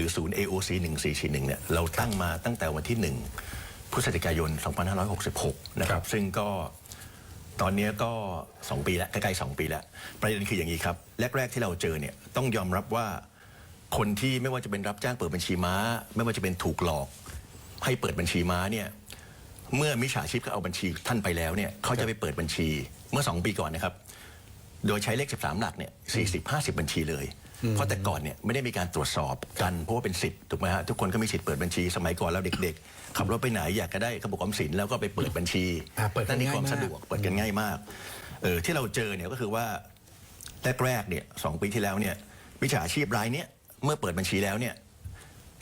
รือศูนย์ AOC 1441เนี่ยเราตั้งมาตั้งแต่วันที่ 1พฤศจิกายน 2566 นะครับ ซึ่งก็ตอนนี้ก็ 2 ปีแล้ว ใกล้ๆ 2 ปีแล้ว ประเด็นคืออย่างนี้ครับ แรก ๆ ที่เราเจอเนี่ยต้องยอมรับว่าคนที่ไม่ว่าจะเป็นรับจ้างเปิดบัญชีม้า ไม่ว่าจะเป็นถูกหลอก ให้เปิดบัญชีม้าเนี่ยเมื่อมิจฉาชีพเขาเอาบัญชีท่านไปแล้วเนี่ยเขาจะไปเปิดบัญชีเมื่อ 2 ปีก่อนนะครับ โดยใช้เลข 13 หลักเนี่ย40 50 บัญชีเลย เพราะแต่ก่อนเนี่ยไม่ได้มีการตรวจสอบกันเพราะว่าเป็นสิทธิ์ถูกไหมฮะทุกคนก็มีสิทธิ์เปิดบัญชีสมัยก่อนเราเด็ก ๆ ขับรถไปไหนอยากจะได้กระปุกออมสินแล้วก็ไปเปิดบัญชีอ่าเปิดกันนั่นนี่ง่ายความมาก สะดวกเปิดกันง่ายมากเออที่เราเจอเนี่ยก็คือว่า แรกๆเนี่ยสองปีที่แล้วเนี่ยวิชาชีพรายเนี้ยเมื่อเปิดบัญชีแล้วเนี่ย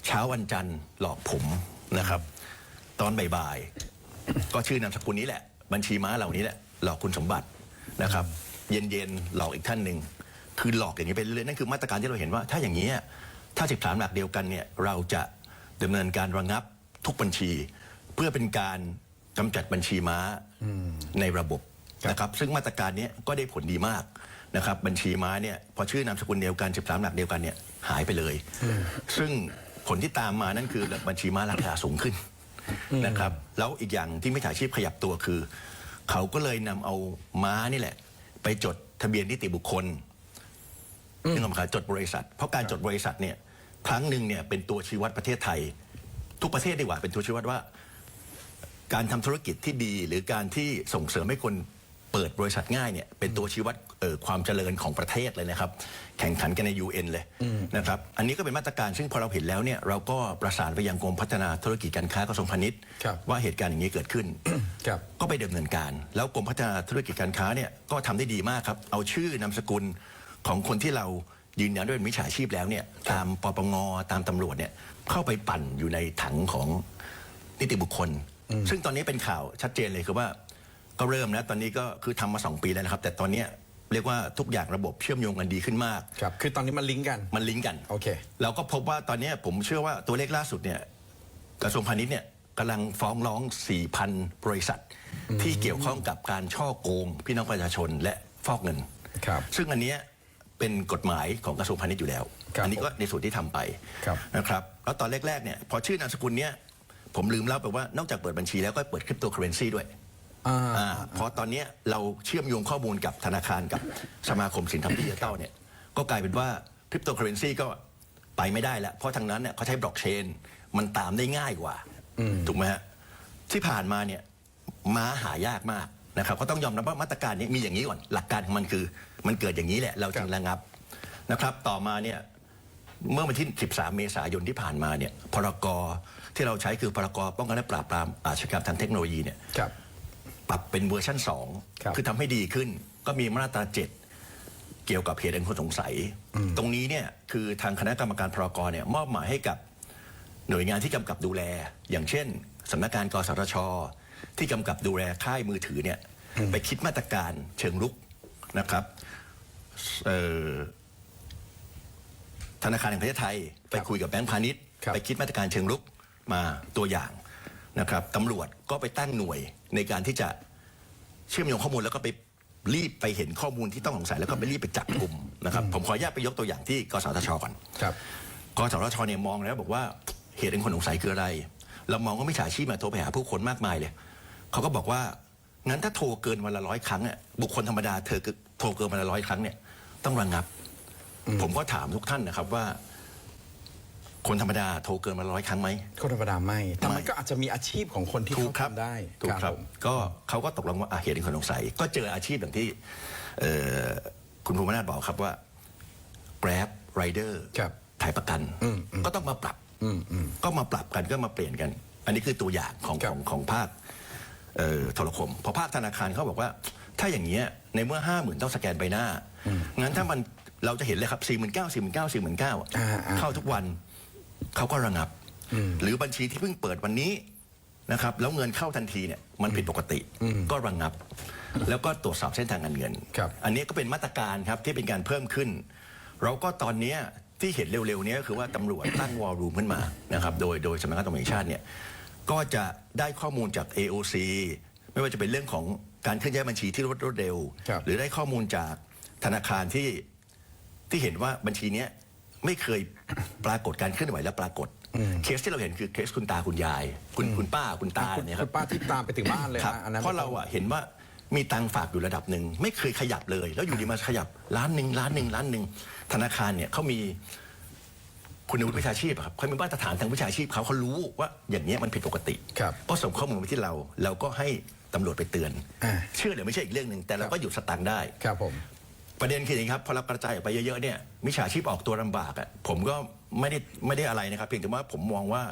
เช้าวันจันทร์หลอกผมนะครับ ตอนบ่ายๆ ก็ชื่อนามสกุลนี้แหละ บัญชีม้าเหล่านี้แหละ หลอกคุณสมบัตินะครับ เย็นๆ หลอกอีกท่านหนึ่ง คือหลอกอย่างนี้ไปเรื่อยๆนั่นคือมาตรการที่เราเห็นว่า ถ้าอย่างนี้ยถ้าสิบสามหลักเดียวกันเนี่ยเราจะดำเนินการระงับทุกบัญชี เพื่อเป็นการกำจัดบัญชีม้าในระบบนะครับซึ่งมาตรการเนี้ยก็ได้ผลดีมากนะครับบัญชีม้าเนี่ยพอชื่อนามสกุลเดียวกัน13หลักเดียวกันเนี่ยหายไปเลย ซึ่งผลที่ตามมานั่นคือบัญชีม้าราคาสูงขึ้นนะครับแล้วอีกอย่างที่มิจฉาชีพขยับตัวคือ เขาก็เลยนำเอาม้านี่แหละ ไปจดทะเบียนนิติบุคคล นึกออกไหมครับจดบริษัท เพราะการจดบริษัทเนี่ยครั้งหนึ่งเนี่ยเป็นตัวชี้วัดประเทศไทย ทุกประเทศดีกว่าเป็นตัวชี้วัดว่า การทำธุรกิจที่ดีหรือการที่ส่งเสริมให้คนเปิดบริษัทง่ายเนี่ยเป็นตัวชี้วัดเอ่อความเจริญของประเทศเลยนะครับ แข่งขันกันใน UN เลยนะครับอันนี้ก็เป็นมาตรการซึ่งพอเราเห็นแล้วเนี่ยเราก็ประสานไปยังกรมพัฒนาธุรกิจการค้ากระทรวงพาณิชย์ครับว่าเหตุการณ์อย่างนี้เกิดขึ้นครับก็ไปดำเนินการ แล้วกรมพัฒนาธุรกิจการค้าเนี่ยก็ทำได้ดีมากครับเอาชื่อนามสกุล ของคนที่เรายืนยันด้วยเป็นมิจฉาชีพแล้วเนี่ยตามปปงตามตำรวจเนี่ยเข้าไปปั่นอยู่ในถังของนิติบุคคล ซึ่งตอนนี้เป็นข่าวชัดเจนเลยคือว่าก็เริ่มนะตอนนี้ก็คือทำมาสองปีแล้วนะครับ แต่ตอนเนี้ยเรียกว่าทุกอย่างระบบเชื่อมโยงกันดีขึ้นมากครับคือตอนนี้มันลิงก์กันมันลิงก์กันโอเคเราก็พบว่าตอนนี้ผมเชื่อว่าตัวเลขล่าสุดเนี่ยกระทรวงพาณิชย์เนี่ยกำลังฟ้องร้อง 4,000 บริษัท ที่เกี่ยวข้องกับการช่อโกงพี่น้องประชาชนและฟอกเงินครับซึ่งอันเนี้ย เป็นกฎหมายของกระทรวงพาณิชย์อยู่แล้ว ครับ อันี้ก็ในส่วนที่ทำไปครับ นะครับ แล้วตอนแรกๆเนี่ยพอชื่อนามสกุลเนี้ยผมลืมเล่าไปว่านอกจากเปิดบัญชีแล้วก็เปิดคริปโตเคอเรนซีด้วยอ่า อ่าเพราะตอนเนี้ยเราเชื่อมโยงข้อมูลกับธนาคารกับสมาคมสินทรัพย์ดิจิทัลเนี่ยก็กลายเป็นว่าคริปโตเคอเรนซีก็ไปไม่ได้แล้ว เพราะทางนั้นเนี่ยเขาใช้บล็อกเชน มันตามได้ง่ายกว่าถูกไหมฮะที่ผ่านมาเนี่ยม้าหายากมาก นะครับก็ต้องยอมรับว่ามาตรการนี้มีอย่างนี้ก่อนหลักการของมันคือ มันเกิดอย่างนี้แหละเราจึงระงับนะครับ ต่อมาเนี่ยเมื่อวันที่ 13 เมษายนที่ผ่านมาเนี่ยพรกที่เราใช้คือพรกป้องกันและปราบปรามอาชญากรรมทางเทคโนโลยีเนี่ยครับปรับเป็นเวอร์ชันครับ2คือทำให้ดีขึ้น ก็มีมาตราเจ็ดเกี่ยวกับเหตุอันควรสงสัย ตรงนี้เนี่ยคือทางคณะกรรมการพรกเนี่ยมอบหมายให้กับหน่วยงานที่กำกับดูแล อย่างเช่นสำนักงานกสทช ที่กำกับดูแลค่ายมือถือเนี่ยไปคิดมาตรการเชิงลุกนะครับเอ่อธนาคารแห่งประเทศไทย ไปคุยกับแบงก์พาณิชย์ครับไปคิดมาตรการเชิงลุกมาตัวอย่างนะครับตำรวจก็ไปตั้งหน่วยในการที่จะเชื่อมโยงข้อมูลแล้วก็ไปรีบไปเห็นข้อมูลที่ต้องสงสัยแล้วก็ไปรีบไปจับกลุ่มนะครับผมขออนุญาตไปยกตัวอย่างที่กสทชก่อนครับกสทชเนี่ยมองแล้วบอกว่าเหตุเป็นคนสงสัยคืออะไร เรามองว่าไม่ฉาชีพมาโทรไปหาผู้คนมากมายเลย เขาก็บอกว่างั้นถ้าโทรเกินวันละร้อยครั้งอะบุคคลธรรมดาเธอโทรเกินวันละร้อยครั้งเนี่ยต้องระงับ ผมก็ถามทุกท่านนะครับว่า คนธรรมดาโทรเกินวันละร้อยครั้งไหมคนธรรมดาไม่แต่มันไม่ก็อาจจะมีอาชีพของคนที่ถูเขากครับทำได้ถูกครับผมก็เขาก็ตกลงว่าอะเหตุเป็นคนสงสัย ก็เจออาชีพอย่างที่เอ่อคุณภูมินาถบอกครับว่า Grab Rider ครับขายประกันอืมอืมก็ต้องมาปรับอืมอืมก็มาปรับกันก็มาเปลี่ยนกัน อันนี้คือตัวอย่างของครัขบองของภาคเอ่อ โทรคมพอภาคธนาคารเขาบอกว่า ถ้าอย่างเงี้ยในเมื่อห้าหมื่นต้องสแกนใบหน้า งั้นถ้ามันเราจะเห็นเลยครับสี่หมื่นเก้าสี่หมื่นเก้าสี่หมื่นเก้าอ่าอ่าเข้าทุกวันเขาก็ระงับอืมหรือบัญชีที่เพิ่งเปิดวันนี้นะครับแล้วเงินเข้าทันทีเนี่ยมันผิดปกติอืมก็ระงับ แล้วก็ตรวจสอบเส้นทางการเงินครับอันนี้ก็เป็นมาตรการครับที่เป็นการเพิ่มขึ้น เราก็ตอนเนี้ยที่เห็นเร็วๆเนี้ยคือว่าตำรวจตั้งวอลลุ่มขึ้นมานะครับโดยโดยสำนักงานตำรวจแห่งชาติเนี่ย ก็จะได้ข้อมูลจาก AOC ไม่ว่าจะเป็นเรื่องของการเคลื่อนย้ายบัญชีที่รวดรวดเร็ว ครับ หรือได้ข้อมูลจากธนาคารที่ที่เห็นว่าบัญชีเนี้ยไม่เคย ปรากฏการเคลื่อนไหวและปรากฏ เคสที่เราเห็นคือเคสคุณตาคุณยาย คุณคุณป้าคุณตาคุณเนี่ยคคุรับ ณป้าที่ตามไปถึงบ้านเลยครับนะอันนั้น เพราะเราอะเห็นว่ามีตังค์ฝากอยู่ระดับหนึ่ง ไม่เคยขยับเลย แล้วอยู่ดีมาขยับล้านหนึ่งล้านหนึ่งล้านหนึ่งธนาคารเนี่ยเขามี คุณวุฒิวิชาชีพอะครับเขามีมาตรฐานทางวิชาชีพเขาเขารู้ว่าอย่างเนี้ยมันผิดปกติครับก็ส่งข้อมูลมาที่เรา เราก็ให้ตำรวจไปเตือน อ่า เชื่อหรือไม่ใช่อีกเรื่องหนึ่งแต่เราก็หยุดสตังค์ได้ ครับผม ประเด็นคืออย่างนี้ครับพอเรากระจายออกไปเยอะๆเนี่ยมิจฉาชีพออกตัวลำบากอะผมก็ไม่ได้ไม่ได้อะไรนะครับ เพียงแต่ว่าผมมองว่า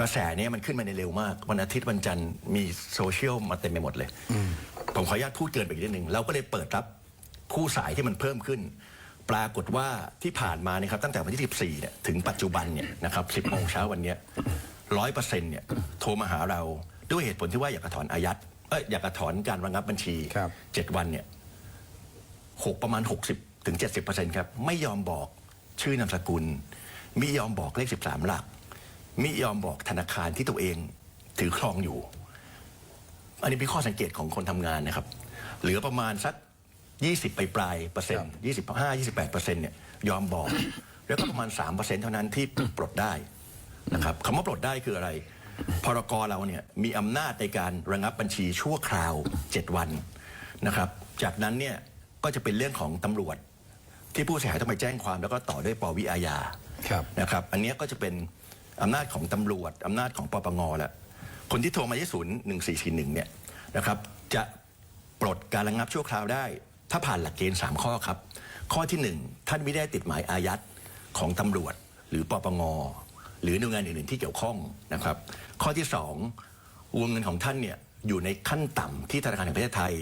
กระแสเนี้มันขึ้นมาในเร็วมาก วันอาทิตย์วันจันทร์มีโซเชียลมาเต็มไปหมดเลย ผมขออนุญาตพูดเกินไปอีกนิดหนึ่งเราก็เลยเปิดรับคู่สายที่มันเพิ่มขึ้น ปรากฏว่าที่ผ่านมาเนี่ยครับตั้งแต่วันที่ 14เนี่ยถึงปัจจุบันเนี่ยนะครับ 10โมงเช้าวันเนี้ยร้อยเปอร์เซ็นต์เนี่ยโทรมาหาเราด้วยเหตุผลที่ว่าอยากจะถอนอายัดเอ้ยอยากจะถอนการระงับบัญชีครับ เจ็ดวันเนี่ยหกประมาณ 60ถึง70%ครับไม่ยอมบอกชื่อนามสกุลไม่ยอมบอกเลข 13 หลักไม่ยอมบอกธนาคารที่ตัวเองถือครองอยู่ อันนี้เป็นข้อสังเกตของคนทำงานนะครับ เหลือประมาณสัก 20 ไปปลายๆเปอร์เซ็นต์25 28เปอร์เซ็นต์เนี่ยยอมบอก แล้วก็ประมาณ3เปอร์เซ็นต์เท่านั้นที่ปลดได้นะครับคำว่าปลดได้คืออะไร พรกเราเนี่ยมีอำนาจในการระงับบัญชีชั่วคราว 7 วันนะครับ จากนั้นเนี่ยก็จะเป็นเรื่องของตำรวจ ที่ผู้เสียหายต้องไปแจ้งความ แล้วก็ต่อด้วยปวิอาญาครับนะครับ อันเนี้ยก็จะเป็นอำนาจของตำรวจอำนาจของปปงแหละคนที่โทรมาที่ศูนย์หนึ่งสี่สี่หนึ่งเนี่ยนะครับจะปลดการระงับชั่วคราวได้ ถ้าผ่านหลักเกณฑ์สามข้อครับ ข้อที่หนึ่งท่านไม่ได้ติดหมายอายัดของตำรวจ หรือปปงหรือหน่วยงานอื่นๆที่เกี่ยวข้องนะครับ ข้อที่สองวงเงินของท่านเนี่ยอยู่ในขั้นต่ำที่ธนาคารแห่งประเทศไทย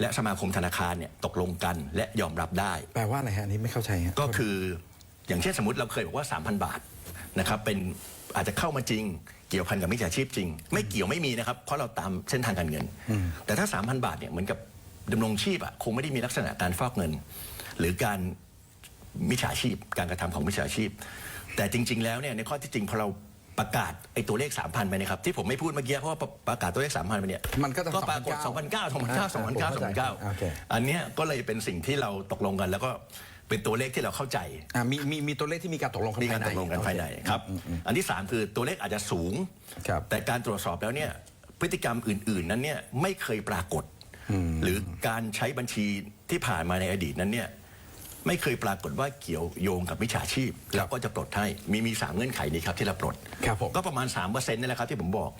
และสมาคมธนาคารเนี่ยตกลงกันและยอมรับได้ แปลว่าอะไรฮะอันนี้ไม่เข้าใจฮะก็คืออย่างเช่นสมมติเราเคยบอกว่า 3,000 บาทนะครับเป็นอาจจะเข้ามาจริง เกี่ยวพันกับมิจฉาชีพจริง ไม่เกี่ยวไม่มีนะครับ เพราะเราตามเส้นทางการเงิน แต่ถ้า 3,000 บาทเนี่ยเหมือนกับ ดำรงชีพอะคงไม่ได้มีลักษณะการฟอกเงิน หรือการมิจฉาชีพ การกระทำของมิจฉาชีพ แต่จริง ๆ แล้วเนี่ยในข้อที่จริงพอเราประกาศไอ้ตัวเลข 3,000 ไปนะครับ ที่ผมไม่พูดเมื่อกี้เพราะว่าประกาศตัวเลข 3,000 ไปเนี่ยมันก็ต้องก็ปรากฏ2,900 2,900 2,900ผมเข้าใจโอเค2,900อันเนี้ยก็เลยเป็นสิ่งที่เราตกลงกัน แล้วก็เป็นตัวเลขที่เราเข้าใจอ่ามีมีมีตัวเลขที่มีการตกลงกันมีการภายในตกลงกันภายในครับอันที่ 3 คือตัวเลขอาจจะสูงครับแต่การตรวจสอบแล้วเนี่ยพฤติกรรมอื่น ๆ นั้นเนี่ยไม่เคยปรากฏ หรือการใช้บัญชีที่ผ่านมาในอดีตนั้นเนี่ยไม่เคยปรากฏว่าเกี่ยวโยงกับมิจฉาชีพ แล้วก็จะปลดให้มีมีสามเงื่อนไขนี้ครับที่เราปลดครับผมก็ประมาณ3%นี่แหละครับที่ผมบอก